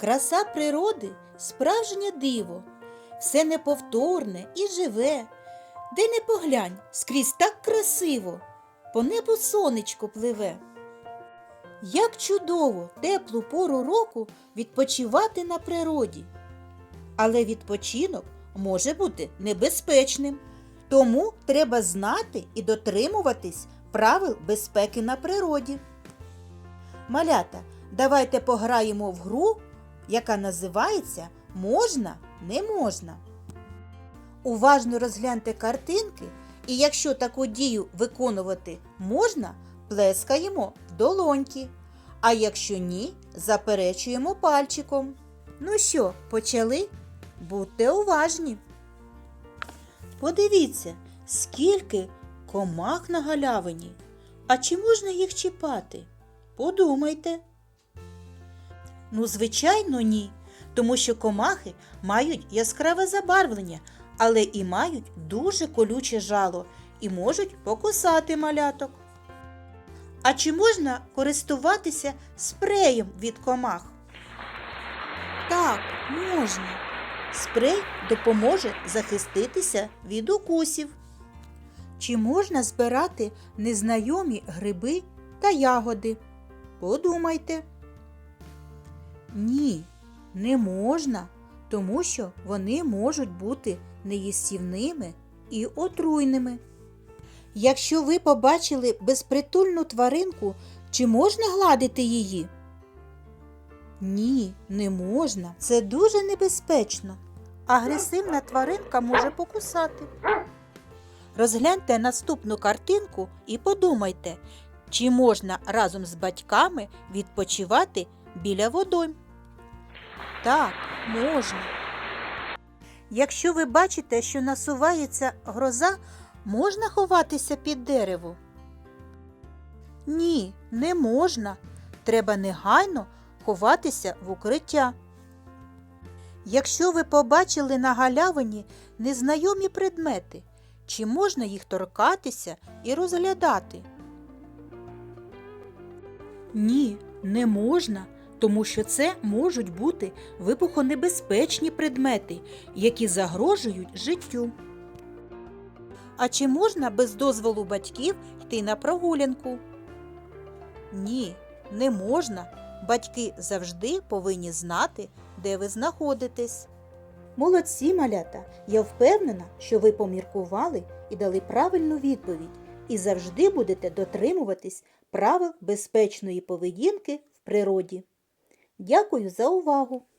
Краса природи справжнє диво, все неповторне і живе. Де не поглянь, скрізь так красиво, по небу сонечко пливе. Як чудово теплу пору року відпочивати на природі. Але відпочинок може бути небезпечним. Тому треба знати і дотримуватись правил безпеки на природі. Малята, давайте пограємо в гру, яка називається Можна, не можна. Уважно розгляньте картинки, і якщо таку дію виконувати можна, плескаємо в долоньки. А якщо ні, заперечуємо пальчиком. Ну що, почали? Будьте уважні. Подивіться, скільки комах на галявині. А чи можна їх чіпати? Подумайте. Ну, звичайно, ні, тому що комахи мають яскраве забарвлення, але і мають дуже колюче жало і можуть покусати маляток. А чи можна користуватися спреєм від комах? Так, можна. Спрей допоможе захиститися від укусів. Чи можна збирати незнайомі гриби та ягоди? Подумайте. Ні, не можна, тому що вони можуть бути неїстівними і отруйними. Якщо ви побачили безпритульну тваринку, чи можна гладити її? Ні, не можна. Це дуже небезпечно. Агресивна тваринка може покусати. Розгляньте наступну картинку і подумайте, чи можна разом з батьками відпочивати біля водойм. Так, можна. Якщо ви бачите, що насувається гроза, можна ховатися під дерево? Ні, не можна. Треба негайно ховатися в укриття. Якщо ви побачили на галявині незнайомі предмети, чи можна їх торкатися і розглядати? Ні, не можна, тому що це можуть бути вибухонебезпечні предмети, які загрожують життю. А чи можна без дозволу батьків йти на прогулянку? Ні, не можна. Батьки завжди повинні знати, де ви знаходитесь. Молодці, малята! Я впевнена, що ви поміркували і дали правильну відповідь, і завжди будете дотримуватись правил безпечної поведінки в природі. Дякую за увагу!